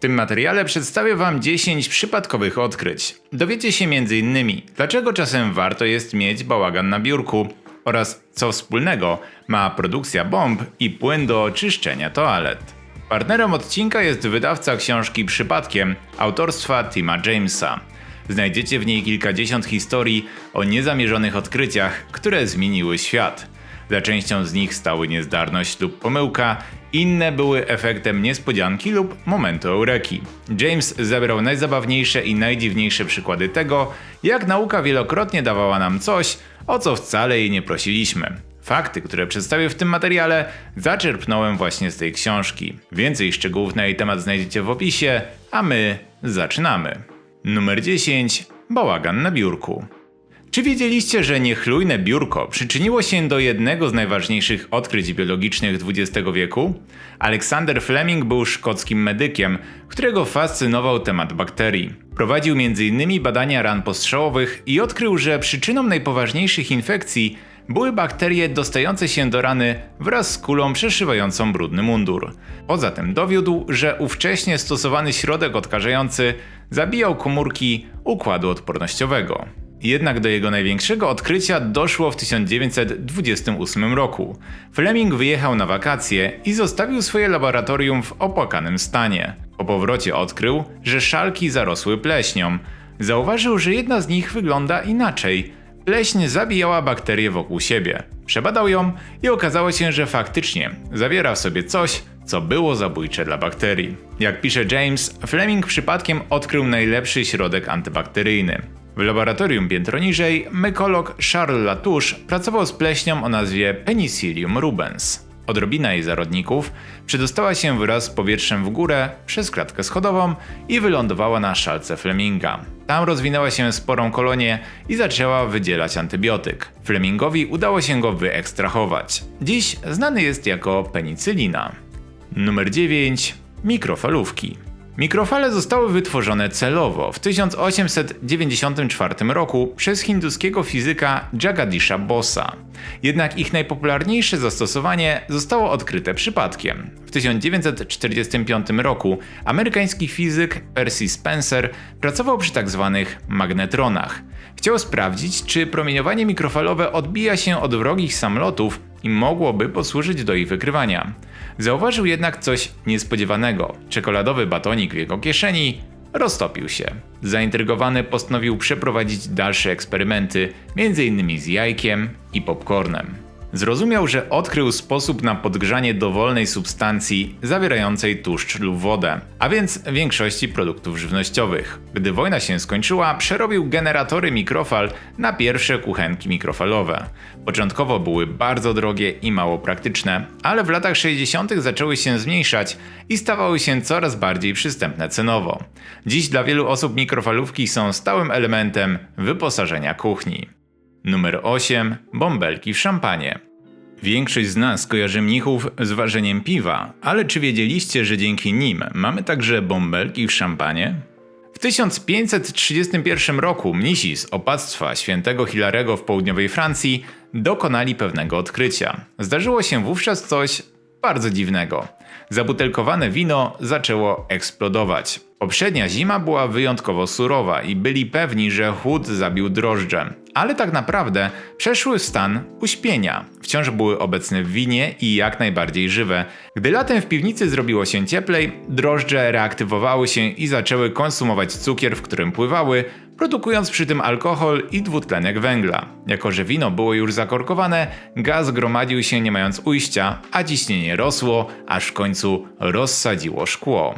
tym materiale przedstawię Wam 10 przypadkowych odkryć. Dowiecie się m.in. dlaczego czasem warto jest mieć bałagan na biurku oraz co wspólnego ma produkcja bomb i płyn do oczyszczenia toalet. Partnerem odcinka jest wydawca książki Przypadkiem autorstwa Tima Jamesa. Znajdziecie w niej kilkadziesiąt historii o niezamierzonych odkryciach, które zmieniły świat. Za częścią z nich stały niezdarność lub pomyłka, inne były efektem niespodzianki lub momentu eureki. James zebrał najzabawniejsze i najdziwniejsze przykłady tego, jak nauka wielokrotnie dawała nam coś, o co wcale jej nie prosiliśmy. Fakty, które przedstawię w tym materiale, zaczerpnąłem właśnie z tej książki. Więcej szczegółów na jej temat znajdziecie w opisie, a my zaczynamy. Numer 10. Bałagan na biurku. Czy wiedzieliście, że niechlujne biurko przyczyniło się do jednego z najważniejszych odkryć biologicznych XX wieku? Alexander Fleming był szkockim medykiem, którego fascynował temat bakterii. Prowadził m.in. badania ran postrzałowych i odkrył, że przyczyną najpoważniejszych infekcji były bakterie dostające się do rany wraz z kulą przeszywającą brudny mundur. Poza tym dowiódł, że ówcześnie stosowany środek odkażający zabijał komórki układu odpornościowego. Jednak do jego największego odkrycia doszło w 1928 roku. Fleming wyjechał na wakacje i zostawił swoje laboratorium w opłakanym stanie. Po powrocie odkrył, że szalki zarosły pleśnią. Zauważył, że jedna z nich wygląda inaczej. Pleśń zabijała bakterie wokół siebie. Przebadał ją i okazało się, że faktycznie zawiera w sobie coś, co było zabójcze dla bakterii. Jak pisze James, Fleming przypadkiem odkrył najlepszy środek antybakteryjny. W laboratorium piętro niżej mykolog Charles Latouche pracował z pleśnią o nazwie Penicillium rubens. Odrobina jej zarodników przedostała się wraz z powietrzem w górę przez klatkę schodową i wylądowała na szalce Fleminga. Tam rozwinęła się sporą kolonię i zaczęła wydzielać antybiotyk. Flemingowi udało się go wyekstrahować. Dziś znany jest jako penicylina. Numer 9. Mikrofalówki. Mikrofale zostały wytworzone celowo w 1894 roku przez hinduskiego fizyka Jagadisha Bossa. Jednak ich najpopularniejsze zastosowanie zostało odkryte przypadkiem. W 1945 roku amerykański fizyk Percy Spencer pracował przy tzw. Tak magnetronach. Chciał sprawdzić, czy promieniowanie mikrofalowe odbija się od wrogich samolotów i mogłoby posłużyć do ich wykrywania. Zauważył jednak coś niespodziewanego. Czekoladowy batonik w jego kieszeni roztopił się. Zaintrygowany postanowił przeprowadzić dalsze eksperymenty, m.in. z jajkiem i popcornem. Zrozumiał, że odkrył sposób na podgrzanie dowolnej substancji zawierającej tłuszcz lub wodę, a więc większości produktów żywnościowych. Gdy wojna się skończyła, przerobił generatory mikrofal na pierwsze kuchenki mikrofalowe. Początkowo były bardzo drogie i mało praktyczne, ale w latach 60. zaczęły się zmniejszać i stawały się coraz bardziej przystępne cenowo. Dziś dla wielu osób mikrofalówki są stałym elementem wyposażenia kuchni. Numer 8. Bąbelki w szampanie. Większość z nas kojarzy mnichów z ważeniem piwa, ale czy wiedzieliście, że dzięki nim mamy także bąbelki w szampanie? W 1531 roku mnisi z opactwa świętego Hilarego w południowej Francji dokonali pewnego odkrycia. Zdarzyło się wówczas coś bardzo dziwnego. Zabutelkowane wino zaczęło eksplodować. Poprzednia zima była wyjątkowo surowa i byli pewni, że chłód zabił drożdże, ale tak naprawdę przeszły stan uśpienia. Wciąż były obecne w winie i jak najbardziej żywe. Gdy latem w piwnicy zrobiło się cieplej, drożdże reaktywowały się i zaczęły konsumować cukier, w którym pływały, produkując przy tym alkohol i dwutlenek węgla. Jako, że wino było już zakorkowane, gaz gromadził się nie mając ujścia, a ciśnienie rosło, aż w końcu rozsadziło szkło.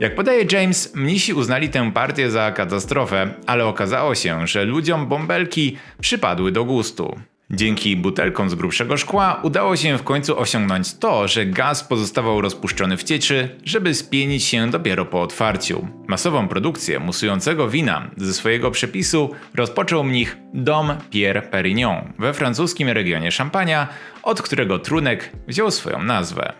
Jak podaje James, mnisi uznali tę partię za katastrofę, ale okazało się, że ludziom bąbelki przypadły do gustu. Dzięki butelkom z grubszego szkła udało się w końcu osiągnąć to, że gaz pozostawał rozpuszczony w cieczy, żeby spienić się dopiero po otwarciu. Masową produkcję musującego wina ze swojego przepisu rozpoczął mnich Dom Pierre Perignon we francuskim regionie Szampania, od którego trunek wziął swoją nazwę.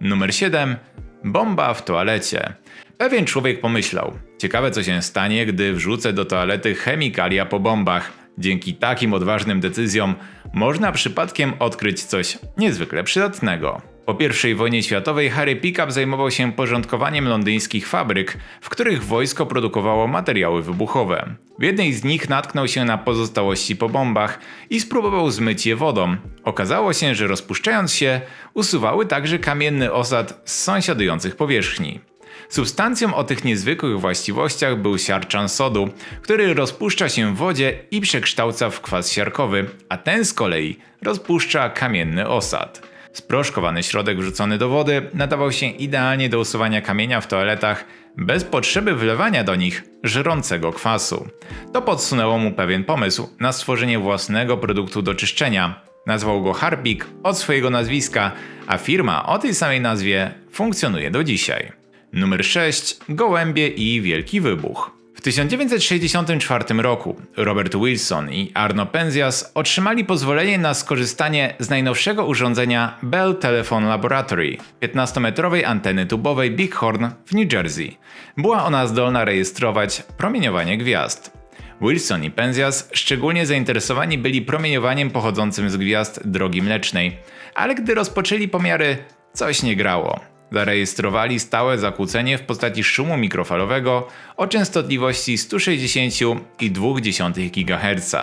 Numer 7. Bomba w toalecie. Pewien człowiek pomyślał: Ciekawe, co się stanie, gdy wrzucę do toalety chemikalia po bombach. Dzięki takim odważnym decyzjom można przypadkiem odkryć coś niezwykle przydatnego. Po I wojnie światowej Harry Pickup zajmował się porządkowaniem londyńskich fabryk, w których wojsko produkowało materiały wybuchowe. W jednej z nich natknął się na pozostałości po bombach i spróbował zmyć je wodą. Okazało się, że rozpuszczając się, usuwały także kamienny osad z sąsiadujących powierzchni. Substancją o tych niezwykłych właściwościach był siarczan sodu, który rozpuszcza się w wodzie i przekształca w kwas siarkowy, a ten z kolei rozpuszcza kamienny osad. Sproszkowany środek wrzucony do wody nadawał się idealnie do usuwania kamienia w toaletach bez potrzeby wlewania do nich żrącego kwasu. To podsunęło mu pewien pomysł na stworzenie własnego produktu do czyszczenia. Nazwał go Harpik od swojego nazwiska, a firma o tej samej nazwie funkcjonuje do dzisiaj. Numer 6. Gołębie i Wielki Wybuch. W 1964 roku Robert Wilson i Arno Penzias otrzymali pozwolenie na skorzystanie z najnowszego urządzenia Bell Telephone Laboratory, 15-metrowej anteny tubowej Bighorn w New Jersey. Była ona zdolna rejestrować promieniowanie gwiazd. Wilson i Penzias szczególnie zainteresowani byli promieniowaniem pochodzącym z gwiazd drogi mlecznej, ale gdy rozpoczęli pomiary, coś nie grało. Zarejestrowali stałe zakłócenie w postaci szumu mikrofalowego o częstotliwości 160,2 GHz.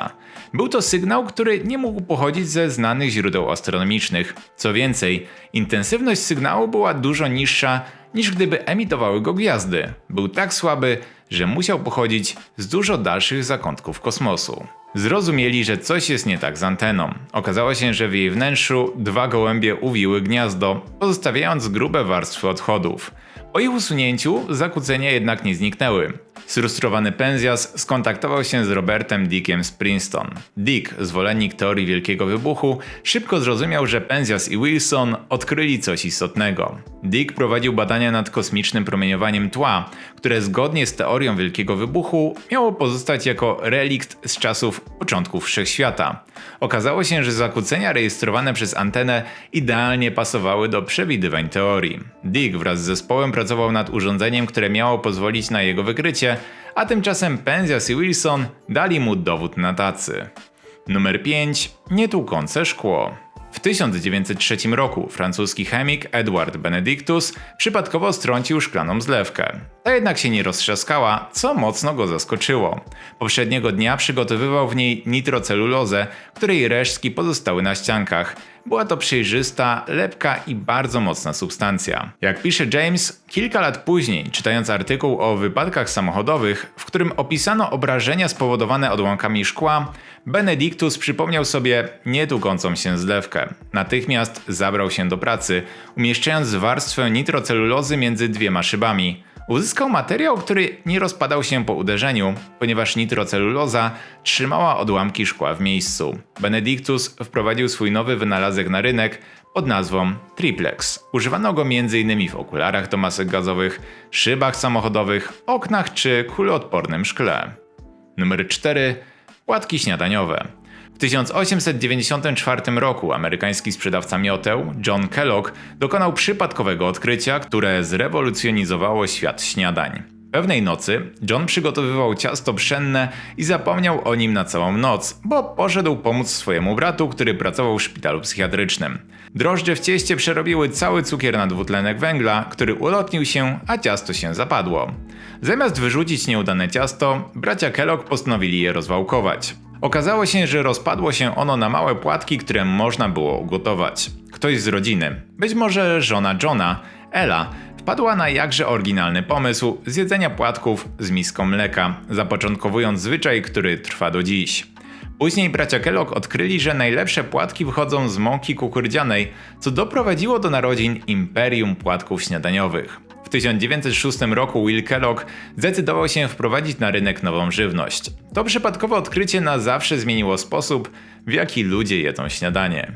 Był to sygnał, który nie mógł pochodzić ze znanych źródeł astronomicznych. Co więcej, intensywność sygnału była dużo niższa niż gdyby emitowały go gwiazdy. Był tak słaby, że musiał pochodzić z dużo dalszych zakątków kosmosu. Zrozumieli, że coś jest nie tak z anteną. Okazało się, że w jej wnętrzu dwa gołębie uwiły gniazdo, pozostawiając grube warstwy odchodów. Po ich usunięciu zakłócenia jednak nie zniknęły. Sfrustrowany Penzias skontaktował się z Robertem Dickiem z Princeton. Dick, zwolennik teorii Wielkiego Wybuchu, szybko zrozumiał, że Penzias i Wilson odkryli coś istotnego. Dick prowadził badania nad kosmicznym promieniowaniem tła, które zgodnie z teorią Wielkiego Wybuchu miało pozostać jako relikt z czasów początków wszechświata. Okazało się, że zakłócenia rejestrowane przez antenę idealnie pasowały do przewidywań teorii. Dick wraz z zespołem pracował nad urządzeniem, które miało pozwolić na jego wykrycie, a tymczasem Penzias i Wilson dali mu dowód na tacy. Numer 5. Nietłukące szkło. W 1903 roku francuski chemik Edward Benedictus przypadkowo strącił szklaną zlewkę. Ta jednak się nie roztrzaskała, co mocno go zaskoczyło. Poprzedniego dnia przygotowywał w niej nitrocelulozę, której resztki pozostały na ściankach. Była to przejrzysta, lepka i bardzo mocna substancja. Jak pisze James, kilka lat później, czytając artykuł o wypadkach samochodowych, w którym opisano obrażenia spowodowane odłamkami szkła, Benedictus przypomniał sobie nietłukącą się zlewkę. Natychmiast zabrał się do pracy, umieszczając warstwę nitrocelulozy między dwiema szybami. Uzyskał materiał, który nie rozpadał się po uderzeniu, ponieważ nitroceluloza trzymała odłamki szkła w miejscu. Benedictus wprowadził swój nowy wynalazek na rynek pod nazwą Triplex. Używano go m.in. w okularach do masek gazowych, szybach samochodowych, oknach czy kuloodpornym szkle. Numer 4. Płatki śniadaniowe. W 1894 roku amerykański sprzedawca mioteł John Kellogg dokonał przypadkowego odkrycia, które zrewolucjonizowało świat śniadań. Pewnej nocy John przygotowywał ciasto pszenne i zapomniał o nim na całą noc, bo poszedł pomóc swojemu bratu, który pracował w szpitalu psychiatrycznym. Drożdże w cieście przerobiły cały cukier na dwutlenek węgla, który ulotnił się, a ciasto się zapadło. Zamiast wyrzucić nieudane ciasto, bracia Kellogg postanowili je rozwałkować. Okazało się, że rozpadło się ono na małe płatki, które można było ugotować. Ktoś z rodziny, być może żona Johna, Ella, wpadła na jakże oryginalny pomysł zjedzenia płatków z miską mleka, zapoczątkowując zwyczaj, który trwa do dziś. Później bracia Kellogg odkryli, że najlepsze płatki wychodzą z mąki kukurydzianej, co doprowadziło do narodzin imperium płatków śniadaniowych. W 1906 roku Will Kellogg zdecydował się wprowadzić na rynek nową żywność. To przypadkowe odkrycie na zawsze zmieniło sposób, w jaki ludzie jedzą śniadanie.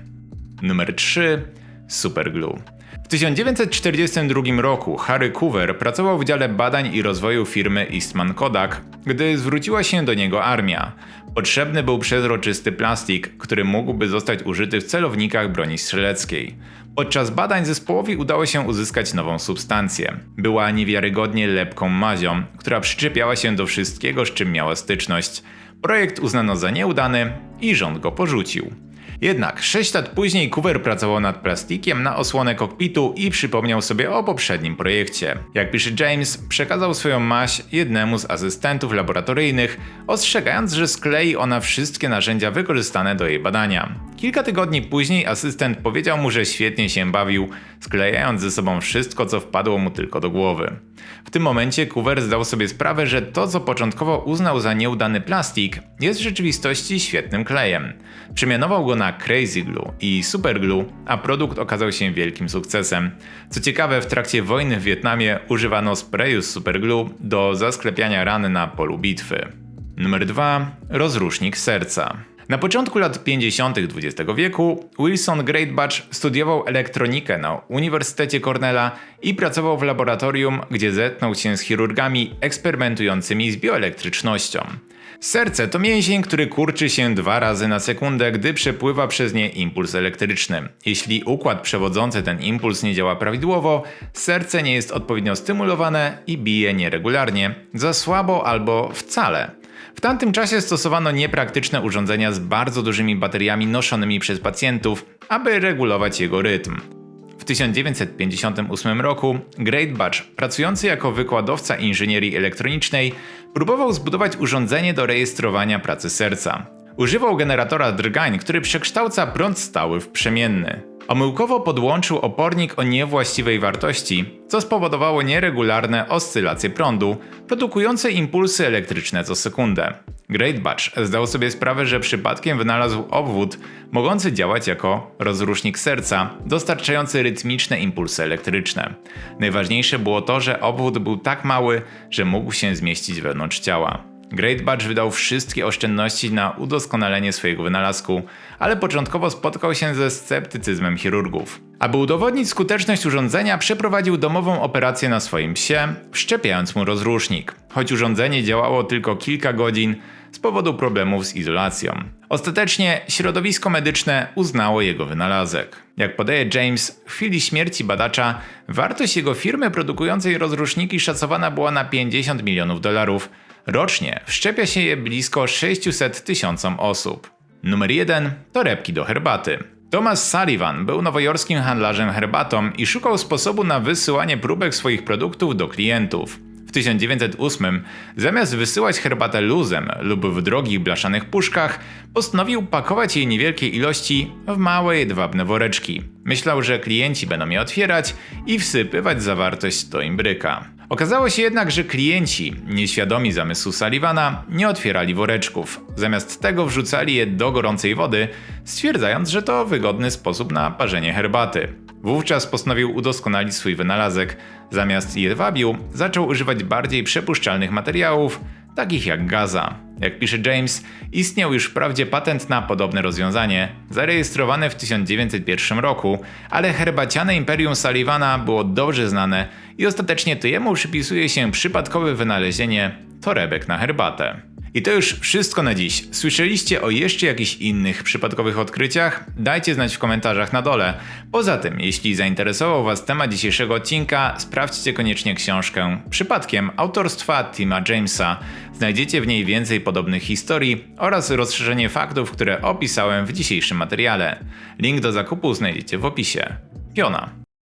Numer 3. Superglue. W 1942 roku Harry Coover pracował w dziale badań i rozwoju firmy Eastman Kodak, gdy zwróciła się do niego armia. Potrzebny był przezroczysty plastik, który mógłby zostać użyty w celownikach broni strzeleckiej. Podczas badań zespołowi udało się uzyskać nową substancję. Była niewiarygodnie lepką mazią, która przyczepiała się do wszystkiego, z czym miała styczność. Projekt uznano za nieudany i rząd go porzucił. Jednak 6 lat później Coover pracował nad plastikiem na osłonę kokpitu i przypomniał sobie o poprzednim projekcie. Jak pisze James, przekazał swoją maść jednemu z asystentów laboratoryjnych, ostrzegając, że sklei ona wszystkie narzędzia wykorzystane do jej badania. Kilka tygodni później asystent powiedział mu, że świetnie się bawił, sklejając ze sobą wszystko, co wpadło mu tylko do głowy. W tym momencie Coover zdał sobie sprawę, że to, co początkowo uznał za nieudany plastik, jest w rzeczywistości świetnym klejem. Przemianował go na Crazy Glue i Super Glue, a produkt okazał się wielkim sukcesem. Co ciekawe, w trakcie wojny w Wietnamie używano sprayu z Super Glue do zasklepiania ran na polu bitwy. Numer 2. Rozrusznik serca. Na początku lat 50. XX wieku Wilson Greatbatch studiował elektronikę na Uniwersytecie Cornella i pracował w laboratorium, gdzie zetknął się z chirurgami eksperymentującymi z bioelektrycznością. Serce to mięsień, który kurczy się dwa razy na sekundę, gdy przepływa przez nie impuls elektryczny. Jeśli układ przewodzący ten impuls nie działa prawidłowo, serce nie jest odpowiednio stymulowane i bije nieregularnie, za słabo albo wcale. W tamtym czasie stosowano niepraktyczne urządzenia z bardzo dużymi bateriami noszonymi przez pacjentów, aby regulować jego rytm. W 1958 roku Great Batch, pracujący jako wykładowca inżynierii elektronicznej, próbował zbudować urządzenie do rejestrowania pracy serca. Używał generatora drgań, który przekształca prąd stały w przemienny. Omyłkowo podłączył opornik o niewłaściwej wartości, co spowodowało nieregularne oscylacje prądu, produkujące impulsy elektryczne co sekundę. Great Batch zdał sobie sprawę, że przypadkiem wynalazł obwód mogący działać jako rozrusznik serca, dostarczający rytmiczne impulsy elektryczne. Najważniejsze było to, że obwód był tak mały, że mógł się zmieścić wewnątrz ciała. Great Batch wydał wszystkie oszczędności na udoskonalenie swojego wynalazku, ale początkowo spotkał się ze sceptycyzmem chirurgów. Aby udowodnić skuteczność urządzenia, przeprowadził domową operację na swoim psie, wszczepiając mu rozrusznik. Choć urządzenie działało tylko kilka godzin z powodu problemów z izolacją. Ostatecznie środowisko medyczne uznało jego wynalazek. Jak podaje James, w chwili śmierci badacza wartość jego firmy produkującej rozruszniki szacowana była na 50 milionów dolarów, Rocznie wszczepia się je blisko 600 tysiącom osób. Numer 1 torebki do herbaty. Thomas Sullivan był nowojorskim handlarzem herbatą i szukał sposobu na wysyłanie próbek swoich produktów do klientów. W 1908 zamiast wysyłać herbatę luzem lub w drogich blaszanych puszkach, postanowił pakować jej niewielkie ilości w małe jedwabne woreczki. Myślał, że klienci będą je otwierać i wsypywać zawartość do imbryka. Okazało się jednak, że klienci, nieświadomi zamysłu Sullivana, nie otwierali woreczków. Zamiast tego wrzucali je do gorącej wody, stwierdzając, że to wygodny sposób na parzenie herbaty. Wówczas postanowił udoskonalić swój wynalazek. Zamiast jedwabiu zaczął używać bardziej przepuszczalnych materiałów, takich jak gaza. Jak pisze James, istniał już wprawdzie patent na podobne rozwiązanie, zarejestrowane w 1901 roku, ale herbaciane imperium Sullivana było dobrze znane i ostatecznie to jemu przypisuje się przypadkowe wynalezienie torebek na herbatę. I to już wszystko na dziś. Słyszeliście o jeszcze jakichś innych przypadkowych odkryciach? Dajcie znać w komentarzach na dole. Poza tym, jeśli zainteresował Was temat dzisiejszego odcinka, sprawdźcie koniecznie książkę Przypadkiem autorstwa Tima Jamesa. Znajdziecie w niej więcej podobnych historii oraz rozszerzenie faktów, które opisałem w dzisiejszym materiale. Link do zakupu znajdziecie w opisie. Piona.